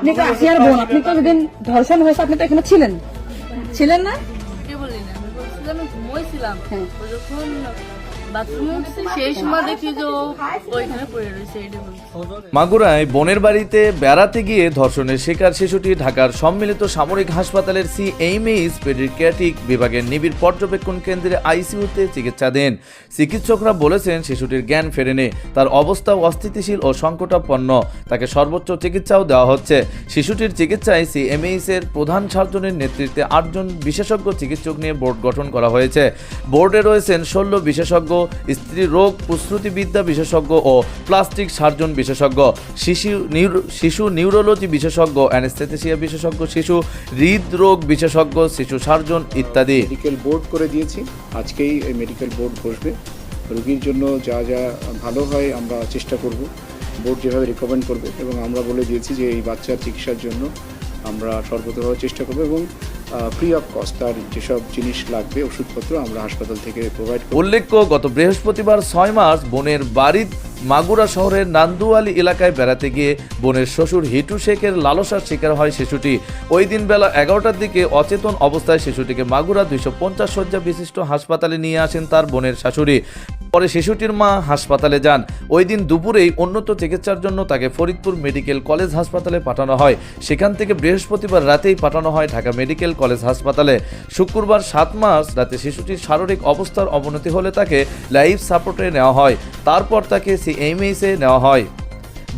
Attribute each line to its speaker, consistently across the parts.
Speaker 1: আপনি তো আসিয়ার বোন আপনি তো যেদিন ধর্ষণ হয়েছে আপনি তো এখানে ছিলেন। ছিলেন না?
Speaker 2: কে বলি না? আমি বলছিলাম ঘুমোইছিলাম
Speaker 1: হ্যাঁ।
Speaker 2: যখন
Speaker 3: মাগুরায় বোনের বাড়িতে বেড়াতে গিয়ে ধর্ষণের শিকার শিশুটি ঢাকার সম্মিলিত সামরিক হাসপাতালের সি এইমএইচ পেডিক্যাটিক বিভাগের নিবিড় পর্যবেক্ষণ কেন্দ্রে আইসিইউতে চিকিৎসাধীন চিকিৎসকরা বলেছেন শিশুটির জ্ঞান ফেরেনি, তার অবস্থা অস্থিতিশীল ও সংকটাপন্ন, তাকে সর্বোচ্চ চিকিৎসাও দেওয়া হচ্ছে। শিশুটির চিকিৎসায় সিএমএইচ এর প্রধান সার্জনের নেতৃত্বে আটজন বিশেষজ্ঞ চিকিৎসক নিয়ে বোর্ড গঠন করা হয়েছে। বোর্ডে রয়েছেন ষোলো বিশেষজ্ঞ স্ত্রী রোগ প্রস্তুতিবিদ্যা বিশেষজ্ঞ ও প্লাস্টিক সার্জন বিশেষজ্ঞ, শিশু শিশু নিউরোলজি বিশেষজ্ঞ, অ্যানেস্থেসিয়া বিশেষজ্ঞ, শিশু হৃদরোগ বিশেষজ্ঞ, শিশু সার্জন ইত্যাদি।
Speaker 4: মেডিকেল বোর্ড করে দিয়েছি। আজকেই এই মেডিকেল বোর্ড বসবে। রোগীর জন্য যা যা ভালো হয় আমরা চেষ্টা করব। বোর্ড যেভাবে রেকমেন্ড করবে এবং আমরা বলে দিয়েছি যে এই বাচ্চার চিকিৎসার জন্য আমরা সর্বতভাবে চেষ্টা করব এবং ফ্রি অফ কস্ট তার যেসব জিনিস লাগবে, ওষুধপত্র আমরা হাসপাতাল থেকে প্রোভাইড
Speaker 3: উল্লেখ্য, গত বৃহস্পতিবার ছয় মার্চ বোনের বাড়ির মাগুরা শহরের নান্দুয়ালি এলাকায় বেড়াতে গিয়ে বোনের শ্বশুর হিটু শেখের লালসার শিকার হয় শিশুটি। ওই দিন বেলা এগারোটার দিকে অচেতন অবস্থায় শিশুটিকে মাগুরা দুইশো পঞ্চাশ শয্যা বিশিষ্ট হাসপাতালে নিয়ে আসেন তার বোনের শাশুড়ি। পরে শিশুটির মা হাসপাতালে যান। ওই দিন দুপুরেই উন্নত চিকিৎসার জন্য তাকে ফরিদপুর মেডিকেল কলেজ হাসপাতালে পাঠানো হয়। সেখান থেকে বৃহস্পতিবার রাতেই পাঠানো হয় ঢাকা মেডিকেল কলেজ হাসপাতালে। শুক্রবার সাত মাস রাতে শিশুটির শারীরিক অবস্থার অবনতি হলে তাকে লাইফ সাপোর্টে নেওয়া হয়। তারপর তাকে সিএমএইসে নেওয়া হয়।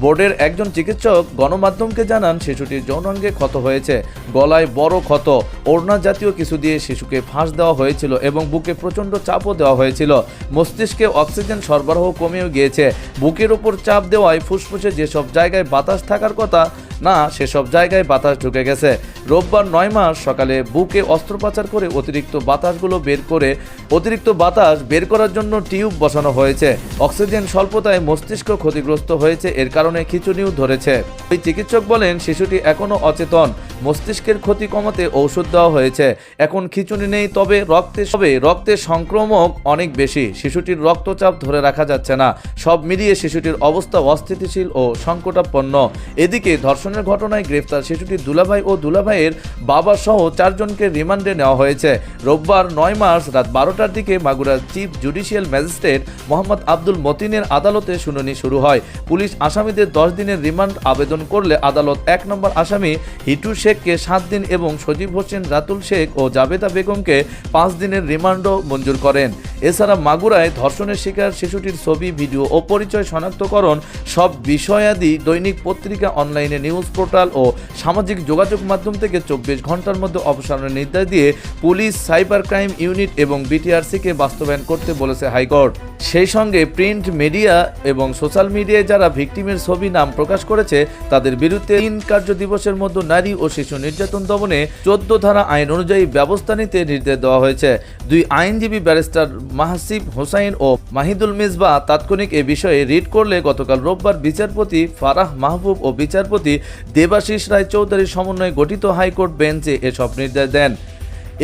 Speaker 3: বোর্ডের একজন চিকিৎসক গণমাধ্যমকে জানান, শিশুটির যৌনাঙ্গে ক্ষত হয়েছে। গলায় বড় ক্ষত। ওড়না জাতীয় কিছু দিয়ে শিশুকে ফাঁস দেওয়া হয়েছিল এবং বুকে প্রচণ্ড চাপও দেওয়া হয়েছিল। মস্তিষ্কে অক্সিজেন সরবরাহ কমেও গিয়েছে। বুকের ওপর চাপ দেওয়ায় ফুসফুসে যেসব জায়গায় বাতাস থাকার কথা না, সেসব জায়গায় বাতাস ঢুকে গেছে। রোববার নয় মাস সকালে বুকে অস্ত্রোপচার করে অতিরিক্ত বাতাসগুলো বের করে, অতিরিক্ত বাতাস বের করার জন্য টিউব বসানো হয়েছে। অক্সিজেন স্বল্পতায় মস্তিষ্ক ক্ষতিগ্রস্ত হয়েছে, এর কারণে খিচুনিও ধরেছে। ওই চিকিৎসক বলেন, শিশুটি এখনও অচেতন। মস্তিষ্কের ক্ষতি কমাতে ঔষধ দেওয়া হয়েছে। এখন খিচুনি নেই, তবে রক্তে সবে রক্তে সংক্রমক অনেক বেশি। শিশুটির রক্তচাপ ধরে রাখা যাচ্ছে না। সব মিলিয়ে শিশুটির অবস্থা অস্থিতিশীল ও সংকটাপন্ন। এদিকে ধর্ষণের ঘটনায় গ্রেফতার শিশুটির দুলাভাই ও দুলাভাইয়ের বাবা সহ চারজনকে রিমান্ডে নেওয়া হয়েছে। রোববার নয় মার্চ রাত বারোটার দিকে মাগুরার chief judicial magistrate Mohammad Abdul মতিনের আদালতে শুনানি শুরু হয়। পুলিশ আসামিদের দশ দিনের রিমান্ড আবেদন করলে আদালত এক নম্বর আসামি হিটু শেখকে সাত দিন এবং সজীব হোসেন, রাতুল শেখ ও জাবেদা বেগমকে পাঁচ দিনের রিমান্ডও মঞ্জুর করেন। এছাড়া মাগুরায় ধর্ষণের শিকার শিশুটির ছবি, ভিডিও ও পরিচয় শনাক্তকরণ সব বিষয়াদি দৈনিক পত্রিকা অনলাইনে নিউজ পোর্টাল ও সামাজিক যোগাযোগ মাধ্যম থেকে চব্বিশ ঘণ্টার মধ্যে অপসারণের নির্দেশ দিয়ে পুলিশ, সাইবার ক্রাইম ইউনিট এবং বিটিআরসিকে বাস্তবায়ন করতে বলেছে হাইকোর্ট। সেই সঙ্গে প্রিন্ট মিডিয়া এবং সোশ্যাল মিডিয়ায় যারা ভিকটিমের ছবি নাম প্রকাশ করেছে, তাদের বিরুদ্ধে তিন কার্য দিবসের মধ্যে নারী ও শিশু নির্যাতন দমনে চোদ্দ ধারা আইন অনুযায়ী ব্যবস্থা নিতে নির্দেশ দেওয়া হয়েছে। দুই আইনজীবী ব্যারিস্টার মাহসিব হোসাইন ও মাহিদুল মিসবা তাৎক্ষণিক এ বিষয়ে রিট করলে গতকাল রোববার বিচারপতি ফারাহ মাহবুব ও বিচারপতি দেবাশিস রায় চৌধুরীর সমন্বয়ে গঠিত হাইকোর্ট বেঞ্চে এসব নির্দেশ দেন।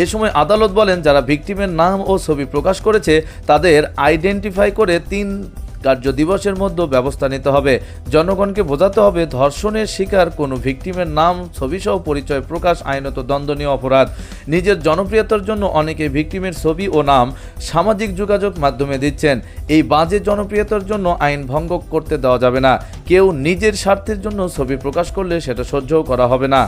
Speaker 3: এ সময় আদালত বলেন, যারা ভিকটিমের নাম ও ছবি প্রকাশ করেছে, তাদের আইডেন্টিফাই করে তিন কার্য দিবসের মধ্যে ব্যবস্থা নিতে হবে। জনগণকে বোঝাতে হবে, ধর্ষণের শিকার কোনো ভিকটিমের নাম, ছবিসহ পরিচয় প্রকাশ আইনত দণ্ডনীয় অপরাধ। নিজের জনপ্রিয়তার জন্য অনেকে ভিকটিমের ছবি ও নাম সামাজিক যোগাযোগ মাধ্যমে দিচ্ছেন। এই বাজে জনপ্রিয়তার জন্য আইন ভঙ্গ করতে দেওয়া যাবে না। কেউ নিজের স্বার্থের জন্য ছবি প্রকাশ করলে সেটা সহ্যও করা হবে না।